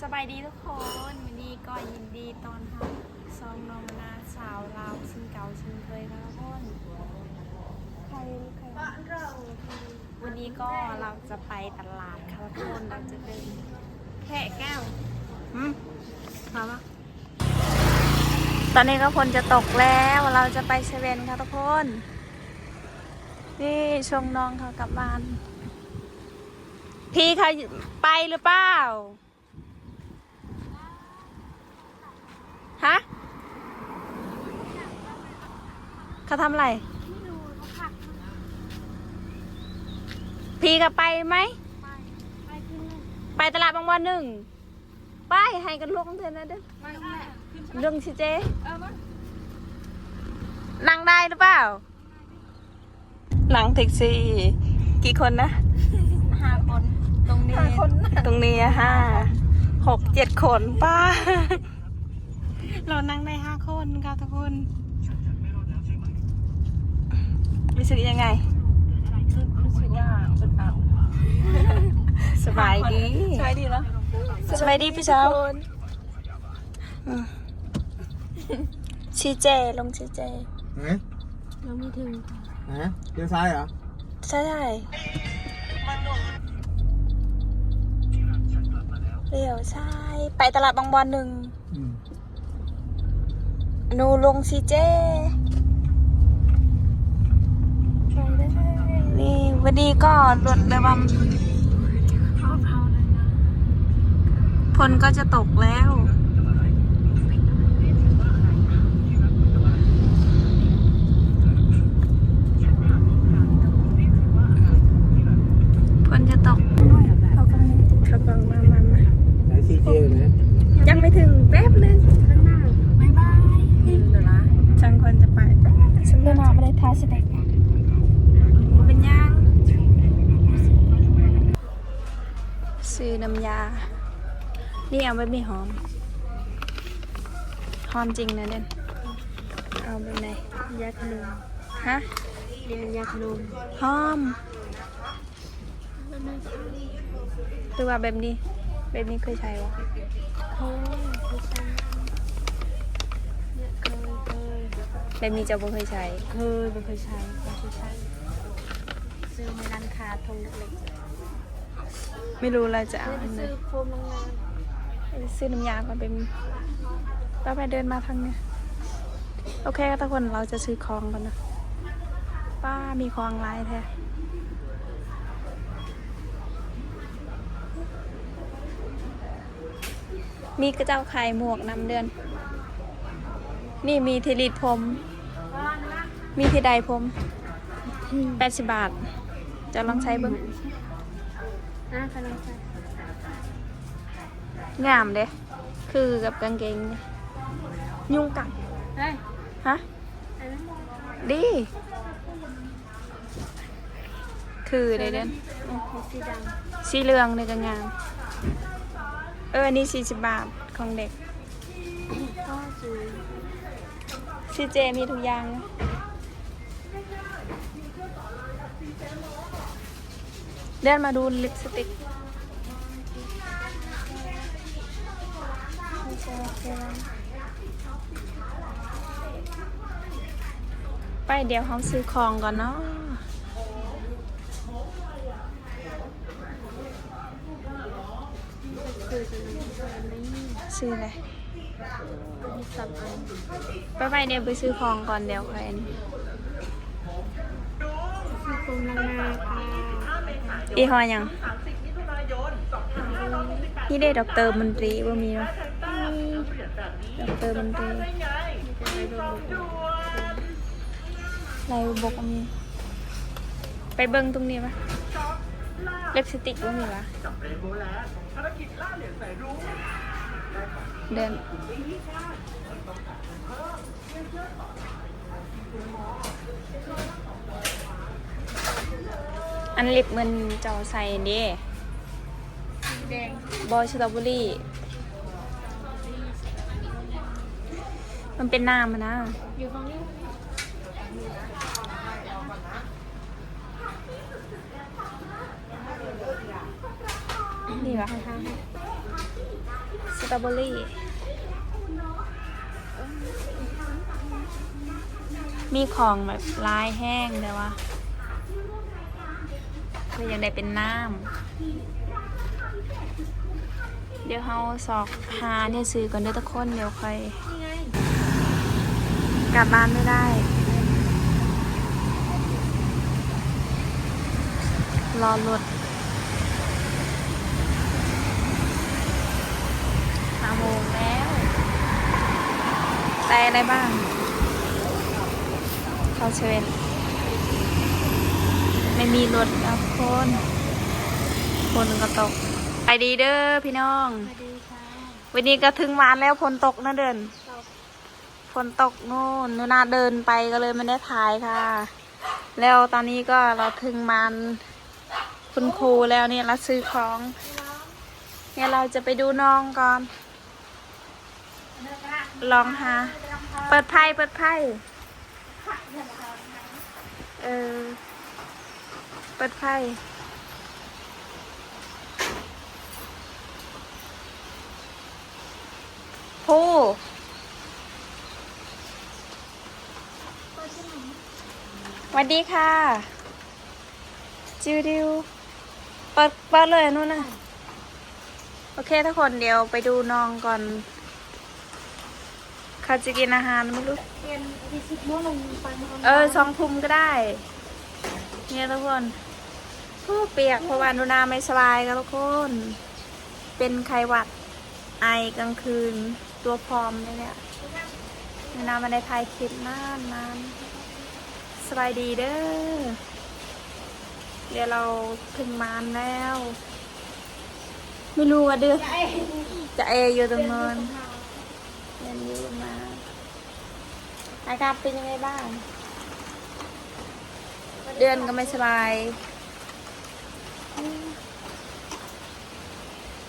สบายดีทุกคนวันนี้ก็ยินดีตอนรับซองนมนาสาวลาวชิงเก่าชิงเคยค่ะทุกคนใครใครวันนี้ก็เราจะไปตลาดค่ะทุกคนเราจะเดินแค่แก้วอืมมาปะตอนนี้ก็ฝนจะตกแล้วเราจะไปเซเว่นค่ะทุกคน นี่ชงน้องเขากลับบ้าน พี่เขาไปหรือเปล่า ฮะเขาทำอะไรพี่ก็ไปไหมไปตลาดบางวันหนึ่ง ไปให้กันลวกเถอะนะเด้อเรื่องสิเจนั่งได้หรือเปล่านั่งแท็กซี่ กี่คนนะ ห้าคนตรงนี้ ตรงนี้อะห้าหกเจ็ดคนป้า เรานั่งได้ห้าคนค่ะทุกคนรู้สึกยังไง รู้สึกว่าอึดอัดสบายดีใช่ดีเนาะสบายดีพี่เช้าอืมชีเจลงชีเจไหนเราไม่ถึงไหนเลี้ยวซ้ายเหรอ ใช่ใช่เลี้ยวใช่ไปตลาดบางบอนหนึ่งอืม หนูลงซีเจนี่วันนี้ก็รถแบบว่าฝนก็จะตกแล้วฝนจะตกเขากำลังเขากำลังมามามาไหนซีเจอยู่ไหนยังไม่ถึงแป๊บนึงข้างหน้าบายบาย เดี๋ยวนะ ฉันควรจะไปฉันเดินมาไม่ได้ท้าสเต็กเป็นย่างซื้อน้ำยา นี่เอาไว้ไม่หอม หอมจริงนะเด่นเอาแบบไหนยาขนมฮะนี่มันยาขนมหอมหรือว่าแบบนี้ แบบนี้เคยใช้วะ แบบนี้จะบ่เคยใช้ เคยไม่เคยใช้ไม่เคยใช้ซื้อในร้านค้าทงเล็กไม่รู้เราจะๆเอาไม่อันไหนได้ซื้อโฟมโรงงานซื้อน้ำยาก่อนเป็นป้าไปเดินมาทางเนี้ยโอเคก็ทุกคนเราจะซื้อของก่อนนะป้ามีของหลายแท้มีกระเจ้าไข่หมวกนำเดือน นี่มีทีริดผมมีทีใดผมแปดสิบบาท จะลองใช้เบิ้งอะขนมใส่งามเด้คือกับกางเกงเนี่ยยุงกัดเฮ้ยฮะอันนั้นดีคือได้เด่นอืมมีสีดสีเหลืองเลยก็งาม เออ อันนี้สี่สิบบาทของเด็กำก็ซื้อซีเจมีทุกอย่าง เดินมาดูลิปสติกไปเดี๋ยวเขาซื้อของก่อนเนาะซื้ออะไร สับอันไปไปเดี๋ยวไปซื้อของก่อนเดี๋ยวค่อยอันนี้ซื้อโฟมล้างหน้าค่ะอีหอยังนี่ได้ดอกเตอร์มนตรีว่ามีวะดอกเตอร์มนตรีลายบกมีไปเบิ้งตรงนี้ปะลิปสติกว่ามีวะ เดินอันลิปมันเจ้าใส่เด้แดงบอยสตรอเบอรี่ มันเป็นน้ำอะนะ อยู่ฝั่งนี้นี่ปะทางต รอเบอรี่ มีของแบบลายแห้งแต่ว่าก็ยังได้เป็นน้ำ เดี๋ยวเฮาสอกหาเนี่ยซื้อก่อนเด้อทุกคนเดี๋ยวค่อยกลับบ้านไม่ได้รอรถห้าโมงแล้ว ได้อะไรบ้างเข้าเชเว่นไม่มีรถแล้วคนคนก็ตกไปดีเด้อพี่น้องสวัสดีค่ะวันนี้ก็ถึงวันแล้วฝนตกนะเดินฝนตกนู่นนูนาเดินไปก็เลยไม่ได้ถ่ายค่ะ แล้วตอนนี้ก็เราถึงมันคุณครูแล้วเนี่ยเราซื้อของ เนี่ยเราจะไปดูน้องก่อนลองหา เปิดไพ่เปิดไพ่เออ เปิดไพ่ผู้สวัสดีค่ะ จิวดิวเปิดเปิดเลยนู่นน่ะ โอเคทุกคนเดี๋ยวไปดูน้องก่อน เขาจะกินอาหารไม่รู้เรียนที่สิบโมงลงไปมาเออสองทุ่มก็ได้ เนี่ยทุกคนผู้เปียกเพราะว่านุนาไม่สบายกันทุกคน เป็นไข้หวัดไอกลางคืนตัวพร้อมเนี่ยเนี่ยนุนามาได้ถ่ายคลิปนานนานสบายดีเด้อ เดี๋ยวเราถึงมานแล้ว ไม่รู้ว่าเดือนจะเออยู่ตรงนน เรียนยู่มา อาการเป็นยังไงบ้าง เดือนก็ไม่สบาย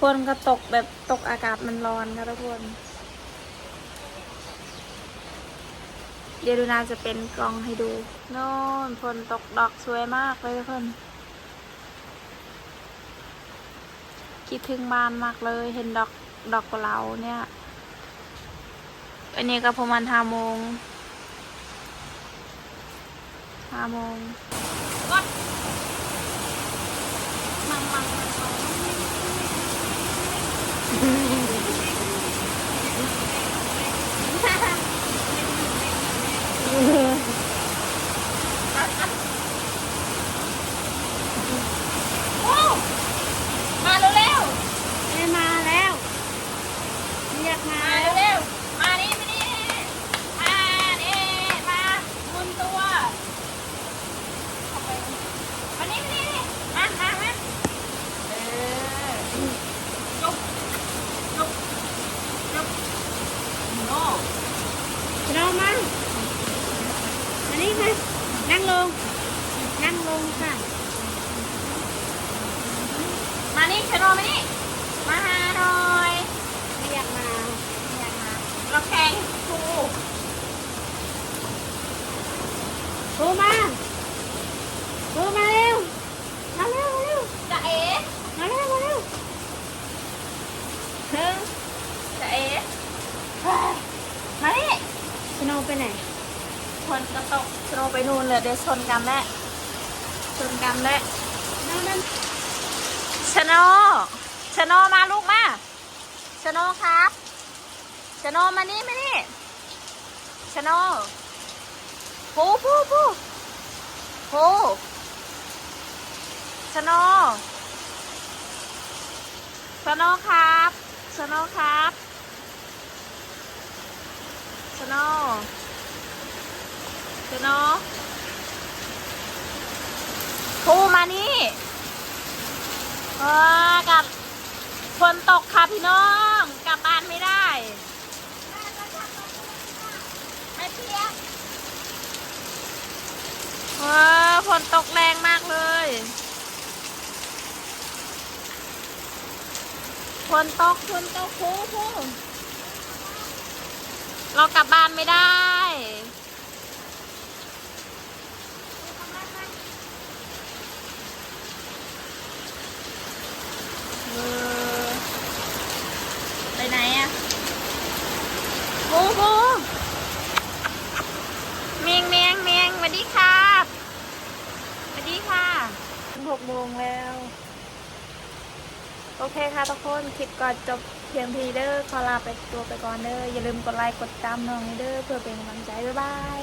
คนก็ตกแบบตกอากาศมันร้อนค่ะทุกคน เดี๋ยวดูนาจะเป็นกล้องให้ดูโน่นฝนตกดอกสวยมากเลยทุกคนคิดถึงบ้านมากเลย เห็นดอกดอกกุหลาบเนี่ย อันนี้ก็ประมาณห้าโมงห้าโมงมังมังมังมังโอ้มาเร็ว ไม่มาแล้วเรียก ๆ มา มาเร็วๆมานี่มานี่มานี่มาหมุนตัวเข้าไปมานี่มานี่มามามาเออจุบจุบจุบโน่ เรามาอันนี้มานั่งลง นั่งลงค่ะ มา นี่ชโนมานี่ มาหาหน่อยเรียกมาอยากมาเราแข่งครูโทรมาโทรมาเร็วมาเร็วมาเร็วจะเอ๋มาเร็วมาเร็วหนึ่งจะเอ๋เฮ้ยมานี่สโนว์ไปไหนคนกระตกชโนไปนู่นเลยเดี๋ยวชนกันแหละชนกันแหละนั่นนั่น ชโนชโนมาลูกมาชโนครับชโนมานี่มานี่ชโนผู้ผู้ผู้ผู้ชโนชโนครับชโนครับชโนชโนผู้มานี่ เออกับฝนตกค่ะ พี่น้องกลับบ้านไม่ได้ ไม่เพียกเออฝนตกแรงมากเลยฝนตกฝนตกคูคูเรากลับบ้านไม่ได้เโอ้โหเมียงเมียงเมียงสวัสดีครับสวัสดีค่ะหกโมงแล้ว โอเคค่ะทุกคนคลิปก่อนจบเพียงพีเดอร์ขอลาไปตัวไปก่อนเด้ออย่าลืมกดไลค์กดตามน้องเด้อเพื่อเป็นกำลังใจบ๊ายบาย